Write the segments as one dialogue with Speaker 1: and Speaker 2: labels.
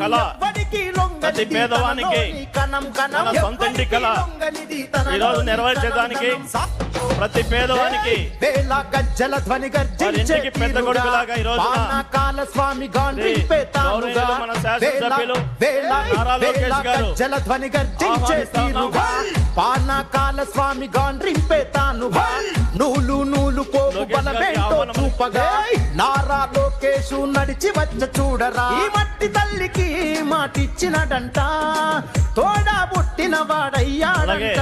Speaker 1: కళ ప్రతి పేదవానికి సొంత కళ ఈరోజు ప్రతి పేదవానికి
Speaker 2: గజ్జల ధ్వని
Speaker 1: పెద్ద కొడుకులాగా ఈ
Speaker 2: కాల స్వామి
Speaker 1: మన శాసనసభ్యులు నారా లోకేష్ గారు
Speaker 2: గజ్జల ధ్వని గర్జించే స్వామి నూలు నూలు
Speaker 1: గారికి
Speaker 2: బలమేంటో చూపగా. నారా లోకేషు నడిచి వచ్చ చూడరా. ఈ మట్టి తల్లికి మాటిచ్చినడంట తోడా పుట్టిన వాడయ్యాడంట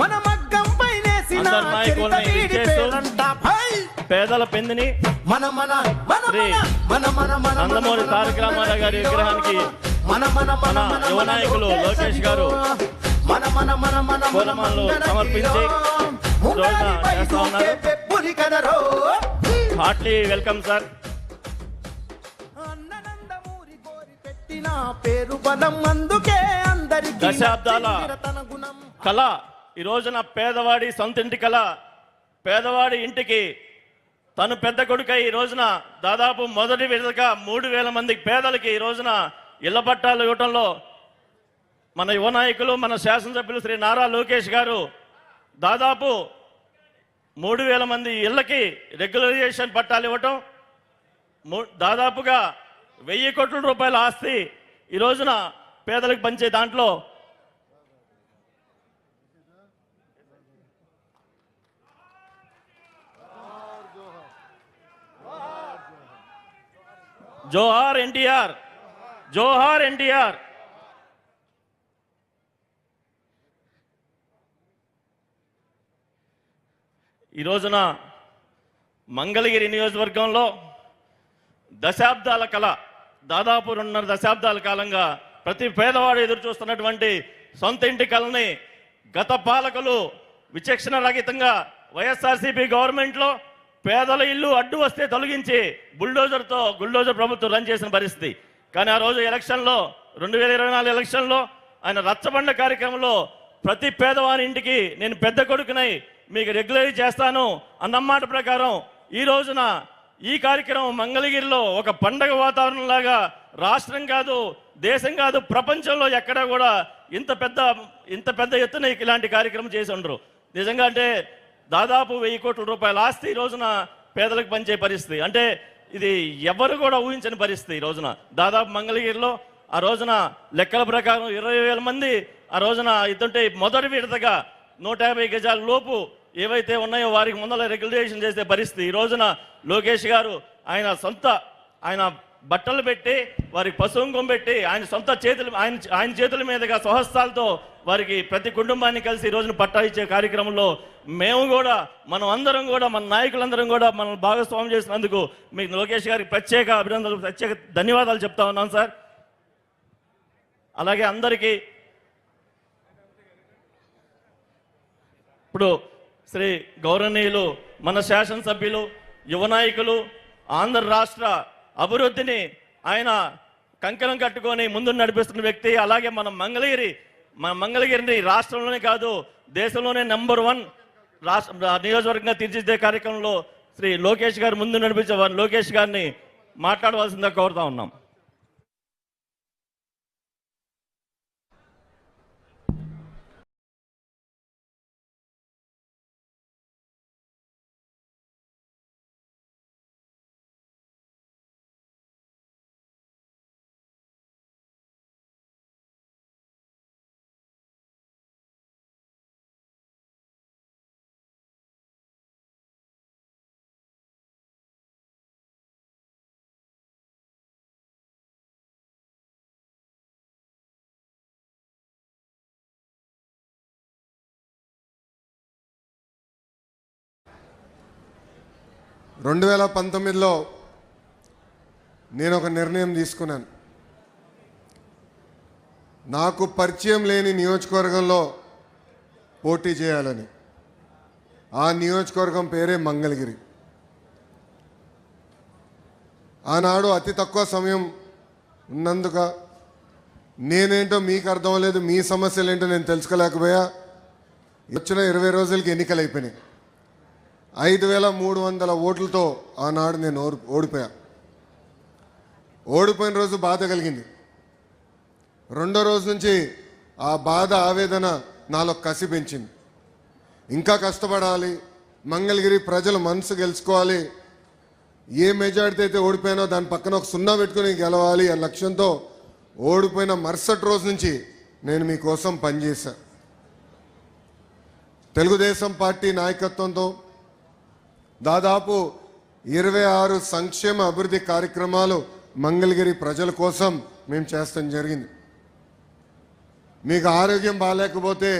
Speaker 2: మన మగ్గం పైనేసిన!
Speaker 1: పేదల పెందిని
Speaker 2: మన మన మన మన మన మన
Speaker 1: నందమూరి తారక రామారావు గారి విగ్రహానికి
Speaker 2: మన మన మన
Speaker 1: యువ నాయకులు లోకేష్ గారు
Speaker 2: మన మన మన మన
Speaker 1: పూలమాలలు సమర్పించి రోజున చేస్తా ఉన్నారు. హార్ట్లీ వెల్కమ్ సార్
Speaker 2: పెట్టిన పేరు బలం అందుకే అందరికి
Speaker 1: దశాబ్దాల కళ. ఈ రోజున పేదవాడి సొంత ఇంటి కళ. పేదవాడి ఇంటికి తను పెద్ద కొడుకై ఈ రోజున దాదాపు మొదటి విడతగా మూడు వేల మంది పేదలకి ఈ రోజున ఇళ్ళ పట్టాలు ఇవ్వటంలో మన యువ నాయకులు మన శాసనసభ్యులు శ్రీ నారా లోకేష్ గారు దాదాపు మూడు వేల మంది ఇళ్ళకి రెగ్యులరైజేషన్ పట్టాలు ఇవ్వటం దాదాపుగా వెయ్యి కోట్ల రూపాయల ఆస్తి ఈ రోజున పేదలకు పంచే దాంట్లో. జోహార్ ఎన్టీఆర్ జోహార్ ఎన్టీఆర్. ఈ రోజున మంగళగిరి నియోజకవర్గంలో దశాబ్దాల కళ దాదాపు రెండున్నర దశాబ్దాల కాలంగా ప్రతి పేదవాడు ఎదురు చూస్తున్నటువంటి సొంత ఇంటి కలని గత పాలకులు విచక్షణ రహితంగా వైఎస్ఆర్సీపీ గవర్నమెంట్లో పేదల ఇల్లు అడ్డు వస్తే తొలగించి బుల్డోజర్తో బుల్డోజర్ ప్రభుత్వం రన్ చేసిన పరిస్థితి. కానీ ఆ రోజు ఎలక్షన్లో రెండు వేల ఇరవై నాలుగు ఎలక్షన్లో ఆయన రచ్చబండ కార్యక్రమంలో ప్రతి పేదవాని ఇంటికి నేను పెద్ద కొడుకునై మీకు రెగ్యులైజ్ చేస్తాను అన్నమాట ప్రకారం ఈ రోజున ఈ కార్యక్రమం మంగళగిరిలో ఒక పండగ వాతావరణం లాగా రాష్ట్రం కాదు దేశం కాదు ప్రపంచంలో ఎక్కడా కూడా ఇంత పెద్ద ఇంత పెద్ద ఎత్తున ఇలాంటి కార్యక్రమం చేసి ఉండరు. నిజంగా అంటే దాదాపు వెయ్యి కోట్ల రూపాయల ఆస్తి ఈ రోజున పేదలకు పంచే పరిస్థితి. అంటే ఇది ఎవరు కూడా ఊహించని పరిస్థితి ఈ రోజున. దాదాపు మంగళగిరిలో ఆ రోజున లెక్కల ప్రకారం ఇరవై వేల మంది ఆ రోజున ఇదంటే మొదటి విడతగా నూట యాభై గజాల లోపు ఏవైతే ఉన్నాయో వారికి ముందర రెగ్యులేషన్ చేసే పరిస్థితి. ఈ రోజున లోకేష్ గారు ఆయన సొంత ఆయన బట్టలు పెట్టి వారికి పశువుంకం పెట్టి ఆయన సొంత చేతులు ఆయన ఆయన చేతుల మీదుగా స్వహస్తాలతో వారికి ప్రతి కుటుంబాన్ని కలిసి ఈ రోజున పట్టా ఇచ్చే కార్యక్రమంలో మేము కూడా మనం అందరం కూడా మన నాయకులందరం కూడా మనం భాగస్వామ్యం చేసినందుకు మీకు లోకేష్ గారికి ప్రత్యేక అభినందనలు ప్రత్యేక ధన్యవాదాలు చెప్తా ఉన్నాం సార్. అలాగే అందరికీ ఇప్పుడు శ్రీ గౌరవనీయులు మన శాసనసభ్యులు యువ నాయకులు ఆంధ్ర రాష్ట్ర అభివృద్ధిని ఆయన కంకణం కట్టుకొని ముందు నడిపిస్తున్న వ్యక్తి అలాగే మన మంగళగిరి మన మంగళగిరిని రాష్ట్రంలోనే కాదు దేశంలోనే నెంబర్ వన్ రాష్ట్ర నియోజకవర్గంగా తీర్చిదిద్దే కార్యక్రమంలో శ్రీ లోకేష్ గారు ముందు నడిపించే లోకేష్ గారిని మాట్లాడవలసిందిగా కోరుతా ఉన్నాం.
Speaker 3: రెండు వేల పంతొమ్మిదిలో నేను ఒక నిర్ణయం తీసుకున్నాను. నాకు పరిచయం లేని నియోజకవర్గంలో పోటీ చేయాలని. ఆ నియోజకవర్గం పేరే మంగళగిరి. ఆనాడు అతి తక్కువ సమయం ఉన్నందుక నేనేంటో మీకు అర్థం లేదు మీ సమస్యలు ఏంటో నేను తెలుసుకోలేకపోయా. వచ్చిన ఇరవై రోజులకి ఎన్నికలు అయిపోయినాయి ఐదు వేల మూడు వందల ఓట్లతో ఆనాడు నేను ఓడి ఓడిపోయా. ఓడిపోయిన రోజు బాధ కలిగింది. రెండో రోజు నుంచి ఆ బాధ ఆవేదన నాలో కసి పెంచింది. ఇంకా కష్టపడాలి మంగళగిరి ప్రజలు మనసు గెలుచుకోవాలి ఏ మెజార్టీ అయితే ఓడిపోయినో దాని పక్కన ఒక సున్నా పెట్టుకుని గెలవాలి అనే లక్ష్యంతో ఓడిపోయిన మరుసటి రోజు నుంచి నేను మీకోసం పనిచేశా. తెలుగుదేశం పార్టీ నాయకత్వంతో దాదాపు ఇరవై ఆరు సంక్షేమ అభివృద్ధి కార్యక్రమాలు మంగళగిరి ప్రజల కోసం మేము చేస్తాం జరిగింది. మీకు ఆరోగ్యం బాగాలేకపోతే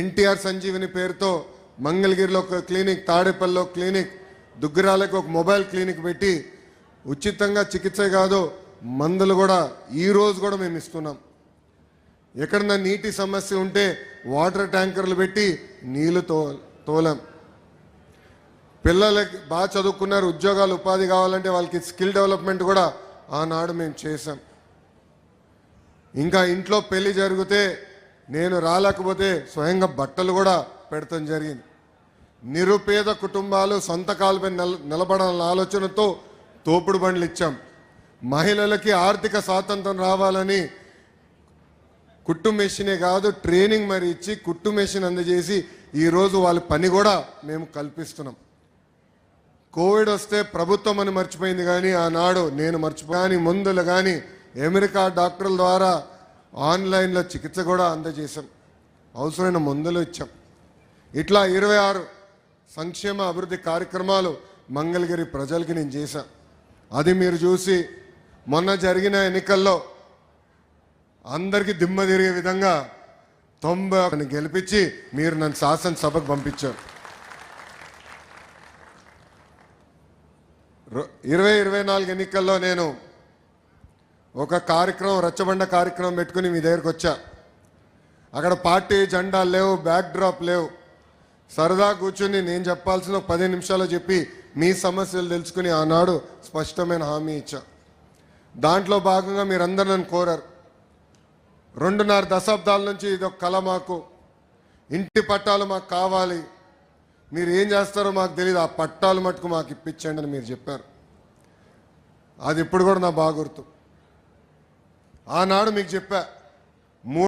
Speaker 3: ఎన్టీఆర్ సంజీవిని పేరుతో మంగళగిరిలో ఒక క్లినిక్ తాడేపల్లిలో క్లినిక్ దుగ్గరాలకు ఒక మొబైల్ క్లినిక్ పెట్టి ఉచితంగా చికిత్స కాదు మందులు కూడా ఈ రోజు కూడా మేము ఇస్తున్నాం. ఎక్కడన్నా నీటి సమస్య ఉంటే వాటర్ ట్యాంకర్లు పెట్టి నీళ్ళు తో తోలాం. పిల్లలకి బాగా చదువుకున్నారు ఉద్యోగాలు ఉపాధి కావాలంటే వాళ్ళకి స్కిల్ డెవలప్మెంట్ కూడా ఆనాడు మేము చేశాం. ఇంకా ఇంట్లో పెళ్ళి జరిగితే నేను రాలేకపోతే స్వయంగా బట్టలు కూడా పెడతాం జరిగింది. నిరుపేద కుటుంబాలు సొంత కాలుపై నిల నిలబడాలన్న ఆలోచనతో తోపుడు బండ్లు ఇచ్చాం. మహిళలకి ఆర్థిక స్వాతంత్రం రావాలని కుట్టు మెషినే కాదు ట్రైనింగ్ మరి ఇచ్చి కుట్టు మెషిన్ అందజేసి ఈరోజు వాళ్ళ పని కూడా మేము కల్పిస్తున్నాం. కోవిడ్ వస్తే ప్రభుత్వం అని మర్చిపోయింది కానీ ఆనాడు నేను మర్చిపో కానీ మందులు కానీ అమెరికా డాక్టర్ల ద్వారా ఆన్లైన్లో చికిత్స కూడా అందజేశాం. అవసరమైన మందులు ఇచ్చాం. ఇట్లా ఇరవై ఆరు సంక్షేమ అభివృద్ధి కార్యక్రమాలు మంగళగిరి ప్రజలకి నేను చేశాను అది మీరు చూసి మొన్న జరిగిన ఎన్నికల్లో అందరికీ దిమ్మ తిరిగే విధంగా తొంభై ఒకటిని గెలిపించి మీరు నన్ను శాసనసభకు పంపించారు. ఇరవై ఇరవై నాలుగు ఎన్నికల్లో నేను ఒక కార్యక్రమం రచ్చబండ కార్యక్రమం పెట్టుకుని మీ దగ్గరకు వచ్చా. అక్కడ పార్టీ జెండాలు లేవు బ్యాక్ డ్రాప్ లేవు. సరదా కూర్చుని నేను చెప్పాల్సిన పది నిమిషాలు చెప్పి మీ సమస్యలు తెలుసుకుని ఆనాడు స్పష్టమైన హామీ ఇచ్చా. దాంట్లో భాగంగా మీరందరూ నన్ను కోరారు. రెండున్నర దశాబ్దాల నుంచి ఇది ఒక కళ మాకు. ఇంటి పట్టాలు మాకు కావాలి. మీరు ఏం చేస్తారో మాకు తెలియదు ఆ పట్టాలు మటుకు మాకు ఇప్పించండి అని మీరు చెప్పారు. అది ఇప్పుడు కూడా నా బాగా గుర్తు ఆనాడు మీకు చెప్పా